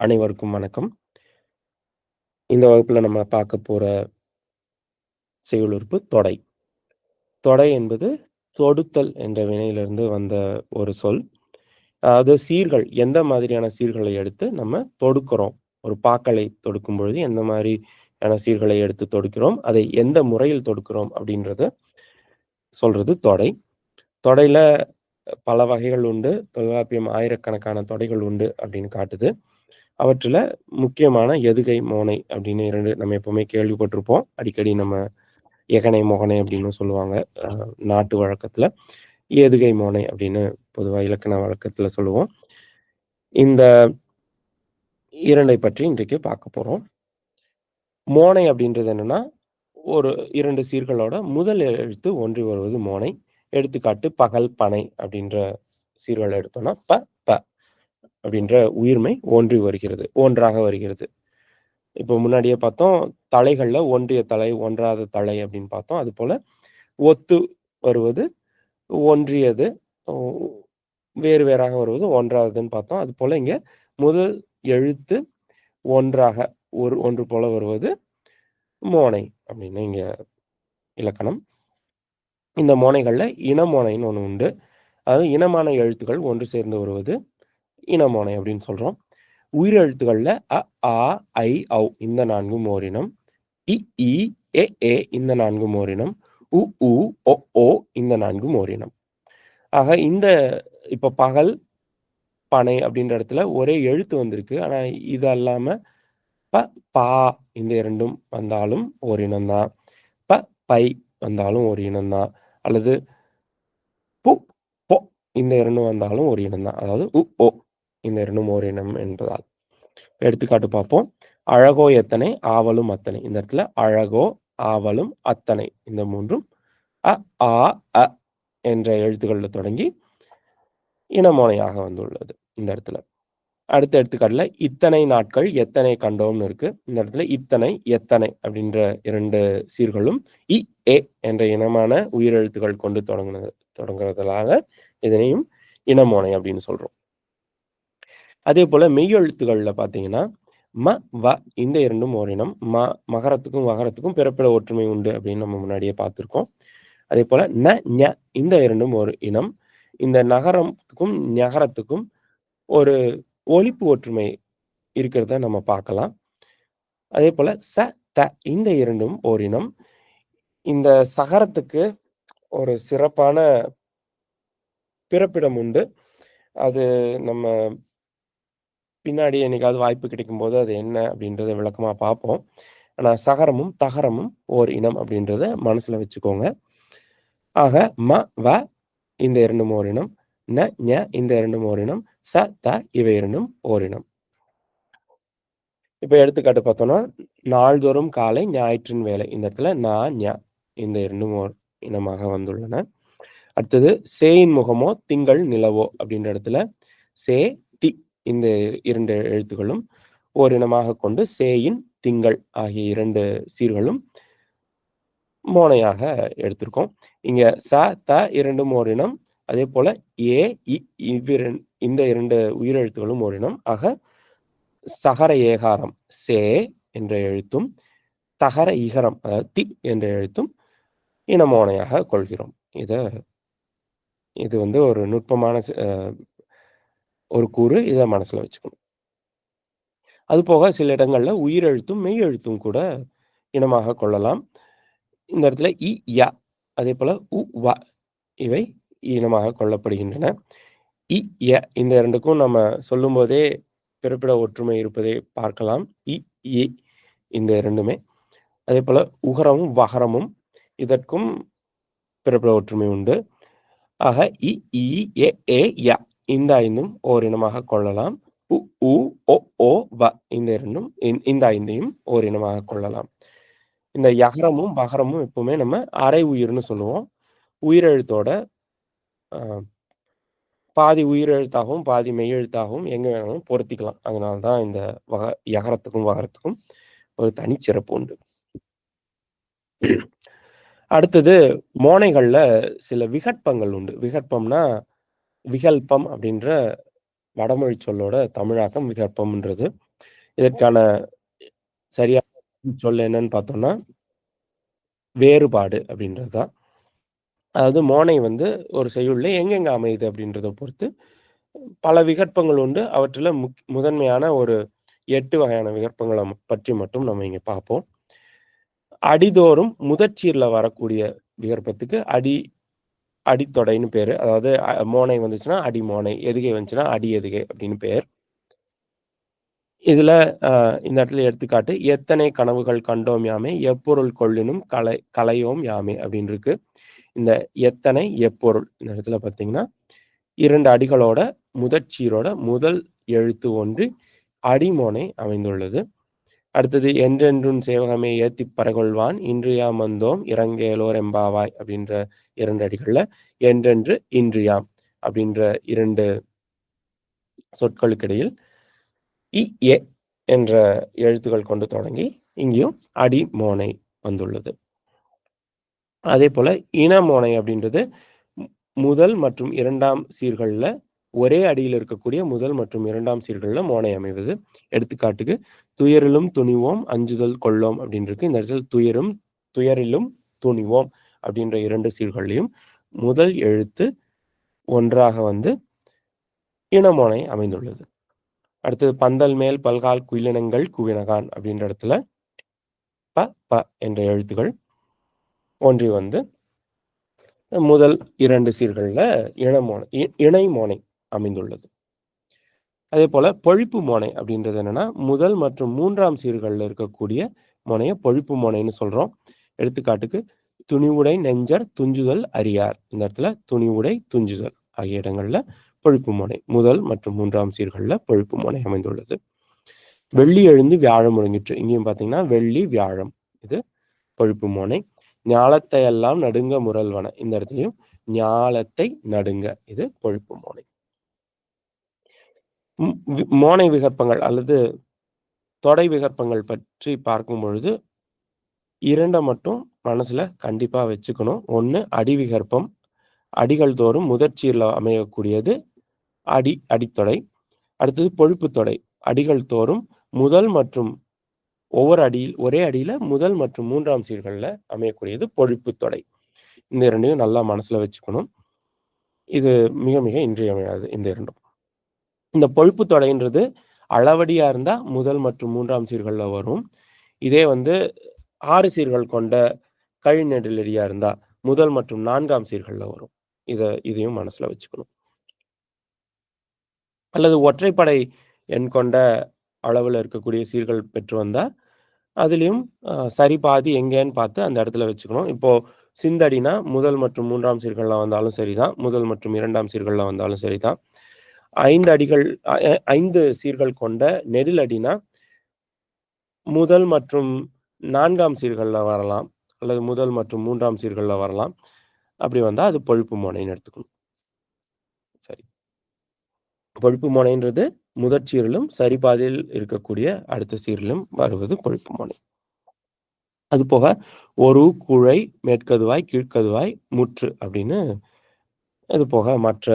அனைவருக்கும் வணக்கம். இந்த வகுப்பில் நம்ம பார்க்க போகிற செயலுறுப்பு தொடை. தொடை என்பது தொடுத்தல் என்ற வினையிலிருந்து வந்த ஒரு சொல். அதாவது சீர்கள் எந்த மாதிரியான சீர்களை எடுத்து நம்ம தொடுக்கிறோம். ஒரு பாக்களை தொடுக்கும் பொழுது எந்த மாதிரியான சீர்களை எடுத்து தொடுக்கிறோம். அதை எந்த முறையில் தொடுக்கிறோம் அப்படின்றத சொல்றது தொடை. தொடையில பல வகைகள் உண்டு. தொல்காப்பியம் ஆயிரக்கணக்கான தொடைகள் உண்டு அப்படின்னு காட்டுது. அவற்றில் முக்கியமான எதுகை, மோனை அப்படின்னு இரண்டு நம்ம எப்பவுமே கேள்விப்பட்டிருப்போம். அடிக்கடி நம்ம எகனை, மொகனை அப்படின்னு சொல்லுவாங்க. நாட்டு வழக்கத்துல. எதுகை, மோனை அப்படின்னு பொதுவாக இலக்கண வழக்கத்துல சொல்லுவோம். இந்த இரண்டை பற்றி இன்றைக்கு பார்க்க போறோம். மோனை அப்படின்றது என்னன்னா, ஒரு இரண்டு சீர்களோட முதல் எழுத்து ஒன்றி வருவது மோனை. எடுத்துக்காட்டு பகல், பனை அப்படின்ற சீர்களை எடுத்தோம்னா, ப, ப அப்படின்ற உயிர்மை ஒன்றி வருகிறது. ஒன்றாக வருகிறது. இப்போ முன்னாடியே பார்த்தோம். தலைகளில் ஒன்றிய தலை, ஒன்றாத தலை அப்படின்னு பார்த்தோம். அது போல ஒத்து வருவது ஒன்றியது, வேறு வேறாக வருவது ஒன்றாவதுன்னு பார்த்தோம். அது போல இங்க முதல் எழுத்து ஒன்றாக ஒரு ஒன்று போல வருவது மோனை அப்படின்னு இங்க இலக்கணம். இந்த மோனைகளில் இனமோனைன்னு ஒன்று உண்டு. அதாவது இனமான எழுத்துக்கள் ஒன்று சேர்ந்து வருவது இனமோனை அப்படின்னு சொல்றோம். உயிரெழுத்துக்கள்ல அ, ஆ, ஐ, ஔ இந்த நான்கும் ஓரினம். இ, ஈ, ஏ இந்த நான்கும் ஓரினம். உ, ஊ, ஒ, ஓ இந்த நான்கும் ஓரினம். ஆக இந்த இப்போ பகல், பனை அப்படின்ற இடத்துல ஒரே எழுத்து வந்திருக்கு. ஆனா இது அல்லாம ப, பா இந்த இரண்டும் வந்தாலும் ஓரினம் தான். ப, பை வந்தாலும் ஒரு இனம்தான் அல்லது பு, பொ இந்த இரண்டும் வந்தாலும் ஒரு இனம் தான். அதாவது உ, ஓ இந்த 2ம் ஓரினம் என்பதால். எடுத்துக்காட்டு பார்ப்போம். அழகோ எத்தனை, ஆவலும் அத்தனை. இந்த இடத்துல அழகோ, ஆவலும், அத்தனை இந்த மூன்றும் அ, ஆ, அ என்ற எழுத்துக்கள்ல தொடங்கி இனமோனையாக வந்துள்ளது இந்த இடத்துல. அடுத்த எடுத்துக்காட்டுல இத்தனை நாட்கள் எத்தனை கண்டோம்னு இருக்கு. இந்த இடத்துல இத்தனை, எத்தனை அப்படின்ற இரண்டு சீர்களும் இ, ஏ என்ற இனமான உயிரெழுத்துக்கள் கொண்டு தொடங்குனது தொடங்குறதுனால இதனையும் இனமோனை அப்படின்னு சொல்றோம். அதே போல் மெய்யெழுத்துக்கள்ல பார்த்தீங்கன்னா, ம, வ இந்த இரண்டும் ஓரினம். ம மகரத்துக்கும், வகரத்துக்கும் பிறப்பிட ஒற்றுமை உண்டு அப்படின்னு நம்ம முன்னாடியே பார்த்துருக்கோம் அதே போல் ந, ஞ இந்த இரண்டும் ஒரு இனம். இந்த நகரத்துக்கும், நகரத்துக்கும் ஒரு ஒழிப்பு ஒற்றுமை இருக்கிறத நம்ம பார்க்கலாம். அதே போல் ச, த இந்த இரண்டும் ஓரினம். இந்த சகரத்துக்கு ஒரு சிறப்பான பிறப்பிடம் உண்டு. அது நம்ம பின்னாடி என்னைக்காவது வாய்ப்பு கிடைக்கும் போது அது என்ன அப்படின்றத விளக்கமா பார்ப்போம். ஆனா சகரமும், தகரமும் ஓர் இனம் அப்படின்றத மனசுல வச்சுக்கோங்க. ஆக ம, வ இந்த இரண்டும் ஓரினம். ந, ஞ இந்த இரண்டும் ஓரினம். ச, த இவை இரண்டும் ஓரினம். இப்ப எடுத்துக்காட்டு பார்த்தோம்னா, நாள்தோறும் காலை ஞாயிற்றின் வேலை. இந்த இடத்துல நா ஞ இந்த இரண்டும் ஓர் இனமாக வந்துள்ளன. அடுத்தது சேயின் முகமோ, திங்கள் நிலவோ அப்படின்ற இடத்துல சே, இந்த இரண்டு எழுத்துக்களும் ஓரினமாக கொண்டு சேயின், திங்கள் ஆகிய இரண்டு சீர்களும் மோனையாக எடுத்திருக்கோம். இங்க ச, த இரண்டும் ஓரினம். அதே போல ஏ, இ இவ்விரண் இந்த இரண்டு உயிரெழுத்துகளும் ஓரினம். ஆக சகர ஏகாரம் சே என்ற எழுத்தும், தகர இகரம் அதாவது தி என்ற எழுத்தும் இனமோனையாக கொள்கிறோம். இத இது வந்து ஒரு நுட்பமான ஒரு கூறு. இதை மனசில் வச்சுக்கணும். அதுபோக சில இடங்களில் உயிரெழுத்தும், மெய்யெழுத்தும் கூட இனமாக கொள்ளலாம். இந்த இடத்துல இ, ய அதேபோல உ, வ இவை இனமாக கொள்ளப்படுகின்றன. இ, ய இந்த இரண்டுக்கும் நம்ம சொல்லும்போதே பிறப்பிட ஒற்றுமை இருப்பதை பார்க்கலாம். இ, இந்த இந்த 2மே. அதேபோல உகரமும், வகரமும் இதற்கும் பிறப்பிட ஒற்றுமை உண்டு. ஆக இ, ஈ, ஏ, ய இந்த 5ம் ஓரினமாக கொள்ளலாம். உ, உ ஒ, ஓ, வ இந்த இரண்டும் இந் இந்த 5ஐயும் ஓரினமாக கொள்ளலாம். இந்த யகரமும், வகரமும் எப்பவுமே நம்ம அரை உயிர்னு சொல்லுவோம். உயிரெழுத்தோட பாதி உயிரெழுத்தாகவும், பாதி மெய்யெழுத்தாகவும் எங்க வேணாலும் பொருத்திக்கலாம். அதனால தான் இந்த வக யகரத்துக்கும், வகரத்துக்கும் ஒரு தனிச்சிறப்பு உண்டு. அடுத்தது மோனைகளில் சில விகற்பங்கள் உண்டு. விகற்பம்னா விகல்பம் அப்படின்ற வடமொழி சொல்லோட தமிழாக்கம் விகற்பம்ன்றது. இதற்கான சரியான சொல் என்னன்னு பார்த்தோம்னா வேறுபாடு அப்படின்றது தான். அதாவது மோனை வந்து ஒரு செய்யுள்ள எங்கெங்க அமையுது அப்படின்றத பொறுத்து பல விகற்பங்கள் உண்டு. அவற்றில் முக் முதன்மையான ஒரு எட்டு வகையான விகற்பங்களை பற்றி மட்டும் நம்ம இங்கே பார்ப்போம். அடிதோறும் முதற்சீரில் வரக்கூடிய விகற்பத்துக்கு அடி அடித்தொடைன்னு பேரு. அதாவது மோனை வந்துச்சுன்னா அடி மோனை எதுகை வந்துச்சுன்னா அடி எதுகை அப்படின்னு பேர். இதுல இந்த இடத்துல எடுத்துக்காட்டு எத்தனை கனவுகள் கண்டோம் யாமே எப்பொருள் கொள்ளினும் கலை கலையோம் யாமே அப்படின்னு இருக்கு. இந்த எத்தனை எப்பொருள் இந்த இடத்துல பார்த்தீங்கன்னா இரண்டு அடிகளோட முதற்சீரோட முதல் எழுத்து ஒன்று அடிமோனை அமைந்துள்ளது. அடுத்தது என்றென்றும் சேவகமே ஏத்தி பரகொள்வான் இன்றியாம் வந்தோம் இறங்கேலோர் எம்பாவாய் அப்படின்ற இரண்டு அடிகள்ல என்றென்று இன்றியாம் அப்படின்ற இரண்டு சொற்களுக்கிடையில் இ ஏ என்ற எழுத்துக்கள் கொண்டு தொடங்கி இங்கேயும் அடி மோனை வந்துள்ளது. அதே போல இனமோனை அப்படின்றது முதல் மற்றும் இரண்டாம் சீர்களில் ஒரே அடியில் இருக்கக்கூடிய முதல் மற்றும் இரண்டாம் சீர்களில் மோனை அமைவது. எடுத்துக்காட்டுக்கு துயரிலும் துணிவோம் அஞ்சுதல் கொள்ளோம் அப்படின்னு இருக்கு இந்த இடத்துல துயரும் துயரிலும் துணிவோம் அப்படின்ற இரண்டு சீர்கள்லையும் முதல் எழுத்து ஒன்றாக வந்து இனமோனை அமைந்துள்ளது. அடுத்தது பந்தல் மேல் பல்கால் குயிலினங்கள் குவினகான் அப்படின்ற இடத்துல ப ப என்ற எழுத்துகள் ஒன்றி வந்து முதல் இரண்டு சீர்கள்ல இனமோனை இ- இணை மோனை அமைந்துள்ளது. அதே போல பொழிப்பு மோனை அப்படின்றது என்னன்னா முதல் மற்றும் மூன்றாம் சீர்கள்ல இருக்கக்கூடிய மோனையை பொழிப்பு மோனைன்னு சொல்றோம். எடுத்துக்காட்டுக்கு துணிவுடை நெஞ்சர் துஞ்சுதல் அறியார் இந்த இடத்துல துணிவுடை துஞ்சுதல் ஆகிய இடங்கள்ல பொழிப்பு மோனை முதல் மற்றும் மூன்றாம் சீர்கள்ல பொழிப்பு மோனை அமைந்துள்ளது. வெள்ளி எழுந்து வியாழம் முழங்கிற்று இங்கேயும் பார்த்தீங்கன்னா வெள்ளி வியாழம். இது பொழிப்பு மோனை. ஞாலத்தை எல்லாம் நடுங்க முரல்வன. இந்த இடத்துலையும் ஞாலத்தை நடுங்க. இது பொழிப்பு மோனை. மோனை விகற்பங்கள் அல்லது தொடை விகற்பங்கள் பற்றி பார்க்கும் பொழுது இரண்டை மட்டும் மனசுல கண்டிப்பா வச்சுக்கணும். ஒன்று அடி விகற்பம். அடிகள் தோறும் முதற்சியில் அமையக்கூடியது அடி அடித்தொடை. அடுத்தது பொழிப்பு தொடை. அடிகள் தோறும் முதல் மற்றும் ஒவ்வொரு அடியில் ஒரே அடியில முதல் மற்றும் மூன்றாம் சீர்களில் அமையக்கூடியது பொழிப்பு தொடை. இந்த இரண்டையும் நல்லா மனசுல வச்சுக்கணும். இது மிக மிக இன்றியமையாது இந்த இரண்டும். இந்த பொழிப்பு தொடைன்றது அளவடியா இருந்தா முதல் மற்றும் மூன்றாம் சீர்கள்ல வரும். இதே வந்து ஆறு சீர்கள் கொண்ட கழிநெடிலடியாக இருந்தா முதல் மற்றும் நான்காம் சீர்கள்ல வரும். இதை இதையும் மனசுல வச்சுக்கணும். அல்லது ஒற்றைப்படை எண் கொண்ட அளவுல இருக்கக்கூடிய சீர்கள் பெற்று வந்தா அதுலயும் அஹ், சரி பாதி எங்கேன்னு பார்த்து அந்த இடத்துல வச்சுக்கணும். இப்போ சிந்தடினா முதல் மற்றும் மூன்றாம் சீர்களில் வந்தாலும் சரிதான். முதல் மற்றும் இரண்டாம் சீர்கள்ல வந்தாலும் சரிதான். ஐந்து அடிகள் ஐந்து சீர்கள் கொண்ட நெடில் அடினா முதல் மற்றும் நான்காம் சீர்களில் வரலாம் அல்லது முதல் மற்றும் மூன்றாம் சீர்களில் வரலாம். அப்படி வந்தால் அது பொழிப்பு மோனைன்னு எடுத்துக்கணும். சரி. பொழிப்பு மோனைன்றது முதற் சீரிலும் சரிபாதையில் இருக்கக்கூடிய அடுத்த சீரிலும் வருவது பொழிப்பு மோனை. அது போக ஒரு குழை மேற்கதுவாய் கீழ்க்கதுவாய் முற்று அப்படின்னு அது போக மற்ற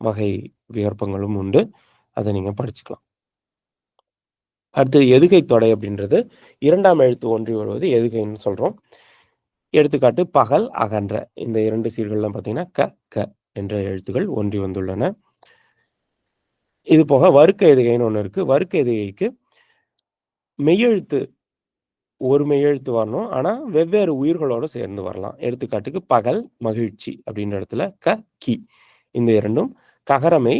வகை விகற்பங்களும் உண்டு. அதை நீங்க படிச்சுக்கலாம். அடுத்தது எதுகை தொடை அப்படின்றது இரண்டாம் எழுத்து ஒன்றி வருவது எதுகைன்னு சொல்றோம். எடுத்துக்காட்டு பகல் அகன்ற இந்த இரண்டு சீர்கள்லாம் பார்த்தீங்கன்னா க க என்ற எழுத்துகள் ஒன்றி வந்துள்ளன. இது போக வறுக்க எதுகைன்னு ஒன்று இருக்கு. வறுக்க எதுகைக்கு மெய்யெழுத்து ஒரு மெய்யெழுத்து வரணும். ஆனா வெவ்வேறு உயிர்களோட சேர்ந்து வரலாம். எடுத்துக்காட்டுக்கு பகல் மகிழ்ச்சி அப்படின்ற இடத்துல க கி இந்த இரண்டும் தகரமை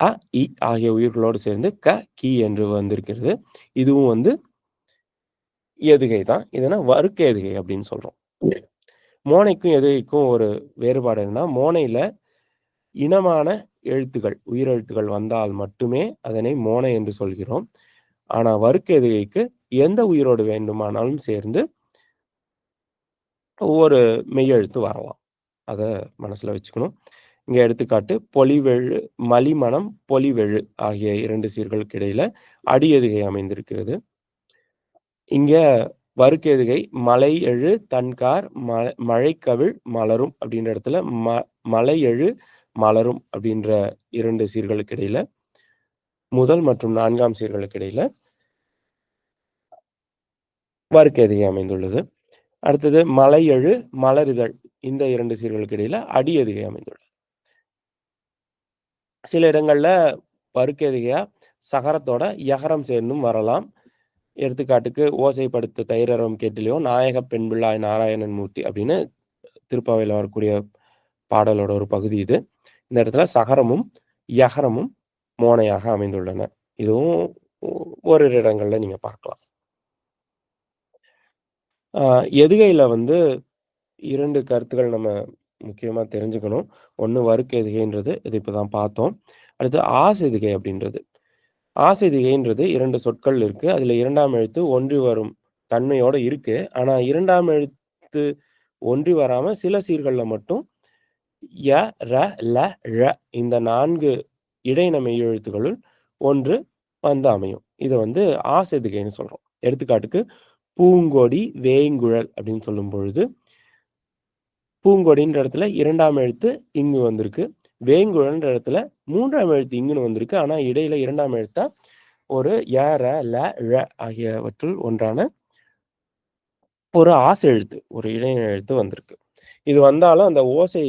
அ இ ஆகிய உயிர்களோடு சேர்ந்து க கி என்று வந்திருக்கிறது. இதுவும் வந்து எதுகை தான். இதுனா வறுக்க எதுகை அப்படின்னு சொல்றோம். மோனைக்கும் எதுகைக்கும் ஒரு வேறுபாடு என்னன்னா மோனையில இனமான எழுத்துகள் உயிரெழுத்துகள் வந்தால் மட்டுமே அதனை மோனை என்று சொல்கிறோம். ஆனா வறுக்க எதுகைக்கு எந்த உயிரோடு வேண்டுமானாலும் சேர்ந்து ஒவ்வொரு மெய்யெழுத்து வரலாம். அதை மனசுல வச்சுக்கணும். இங்கே எடுத்துக்காட்டு பொலிவெழு மலிமணம் பொலிவெழு ஆகிய இரண்டு சீர்களுக்கு இடையில அடி எதுகை அமைந்திருக்கிறது. இங்க வறுக்க எதுகை மலை எழு தன்கார் ம மழைக்கவிழ் மலரும் அப்படின்ற இடத்துல ம மலை எழு மலரும் அப்படின்ற இரண்டு சீர்களுக்கு இடையில முதல் மற்றும் நான்காம் சீர்களுக்கு இடையில வறுக்கெதுகை எதுகை அமைந்துள்ளது. அடுத்தது மலையழு மலரிதழ் இந்த இரண்டு சீர்களுக்கு இடையில அடி எதுகை அமைந்துள்ளது. சில இடங்களில் வருக்கு சகரத்தோட யகரம் சேர்ந்தும் வரலாம். எடுத்துக்காட்டுக்கு ஓசைப்படுத்த தைரரம் கேட்டிலையோ நாயக பெண் பிள்ளாய் நாராயணன் மூர்த்தி அப்படின்னு திருப்பாவையில் வரக்கூடிய பாடலோட ஒரு பகுதி இது. இந்த இடத்துல சகரமும் யகரமும் மோனையாக அமைந்துள்ளன. இதுவும் ஓரிரு இடங்கள்ல நீங்க பார்க்கலாம். எதுகையில் எதுகையில வந்து இரண்டு கருத்துக்கள் நம்ம முக்கியமாக தெரிஞ்சுக்கணும். ஒன்று வறுக்கெதுகைன்றது எதுகைன்றது இது இப்போதான் பார்த்தோம். அடுத்து ஆசெதுகை அப்படின்றது. ஆசெதுகைன்றது இரண்டு சொற்கள் இருக்குது அதில் இரண்டாம் எழுத்து ஒன்றி வரும் தன்மையோட இருக்குது ஆனால் இரண்டாம் எழுத்து ஒன்றி வராமல் சில சீர்களில் மட்டும் ய ர ல ழ இந்த நான்கு இடைநமை எழுத்துக்களுள் ஒன்று வந்து அமையும். இதை வந்து ஆசெதுகைன்னு சொல்கிறோம் எடுத்துக்காட்டுக்கு பூங்கொடி வேங்குழல் அப்படின்னு சொல்லும் பொழுது பூங்கொடின்ற இடத்துல இரண்டாம் எழுத்து இங்கு வந்திருக்கு. வேங்குழல்ன்ற இடத்துல மூன்றாம் எழுத்து இங்குன்னு வந்திருக்கு. ஆனால் இடையில இரண்டாம் எழுத்தா ஒரு ஏற ல ழ ஆகியவற்றுள் ஒன்றான ஒரு ஆசை எழுத்து ஒரு இடையின எழுத்து வந்திருக்கு. இது வந்தாலும் அந்த ஓசை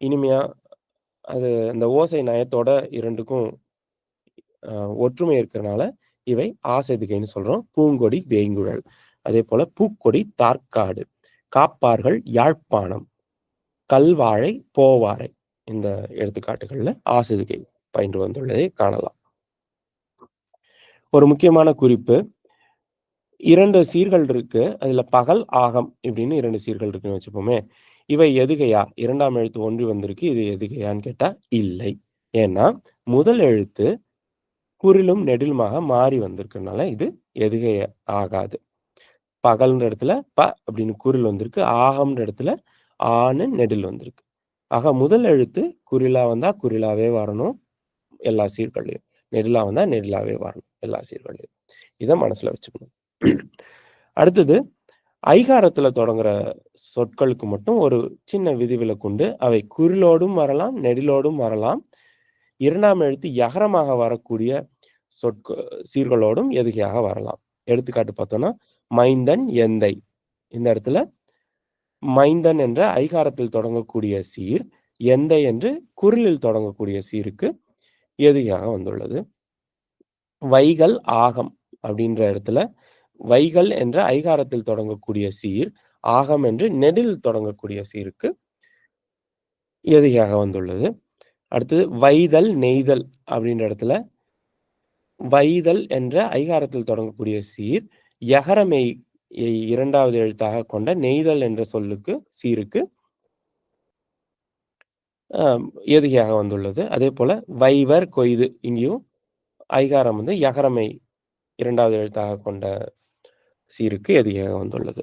இனிமையா அது அந்த ஓசை நயத்தோட இரண்டுக்கும் ஒற்றுமை இருக்கிறனால இவை ஆசை திகைன்னு சொல்றோம். பூங்கொடி வேங்குழல். அதே போல பூக்கொடி தார்க்காடு. காப்பார்கள் யாழ்ப்பாணம். கல்வாழை போவாரை இந்த எடுத்துக்காட்டுகளில் ஆசிரிகை பயின்று வந்துள்ளதை காணலாம். ஒரு முக்கியமான குறிப்பு இரண்டு சீர்கள் இருக்கு அதுல பகல் ஆகம் இப்படின்னு இரண்டு சீர்கள் இருக்குன்னு வச்சுப்போமே இவை எதுகையா? இரண்டாம் எழுத்து ஒன்றி வந்திருக்கு இது எதுகையான்னு கேட்டா இல்லை. ஏன்னா முதல் எழுத்து குறிலும் நெடிலுமாக மாறி வந்திருக்கனால இது எதுகை ஆகாது. பகல்ன்ற இடத்துல ப அப்படின்னு குரில் வந்திருக்கு. ஆகம்ன்ற இடத்துல ஆன்னு நெடில் வந்திருக்கு. ஆக முதல் எழுத்து குரிலா வந்தா குரிலாவே வரணும் எல்லா சீர்கள்லையும். நெடிலா வந்தா நெடிலாவே வரணும் எல்லா சீர்கள்லையும். இதை மனசுல வச்சுக்கணும். அடுத்தது ஐகாரத்துல தொடங்குற சொற்களுக்கு மட்டும் ஒரு சின்ன விதிவிலக்குண்டு அவை குரிலோடும் வரலாம் நெடிலோடும் வரலாம். இரண்டாம் எழுத்து யகரமாக வரக்கூடிய சொற்க சீர்களோடும் எதுகையாக வரலாம்? எடுத்துக்காட்டு பார்த்தோம்னா மைந்தன் எந்தை. இந்த இடத்துல மைந்தன் என்ற ஐகாரத்தில் தொடங்கக்கூடிய சீர் எந்தை என்று குரலில் தொடங்கக்கூடிய சீருக்கு எதுகையாக வந்துள்ளது. வைகள் ஆகம் அப்படின்ற இடத்துல வைகள் என்ற ஐகாரத்தில் தொடங்கக்கூடிய சீர் ஆகம் என்று நெடில் தொடங்கக்கூடிய சீருக்கு எதுகையாக வந்துள்ளது. அடுத்தது வைதல் நெய்தல் அப்படின்ற இடத்துல வைதல் என்ற ஐகாரத்தில் தொடங்கக்கூடிய சீர் யகரமை இரண்டாவது எழுத்தாக கொண்ட நெய்தல் என்ற சொல்லுக்கு சீருக்கு எதுகையாக வந்துள்ளது? அதே போல வைவர் கொய்து இங்கேயும் ஐகாரம் வந்து யகரமை இரண்டாவது எழுத்தாக கொண்ட சீருக்கு எதுகையாக வந்துள்ளது?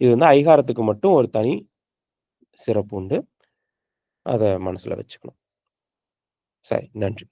இது வந்து ஐகாரத்துக்கு மட்டும் ஒரு தனி சிறப்பு உண்டு. அதை மனசுல வச்சுக்கணும். சரி நன்றி.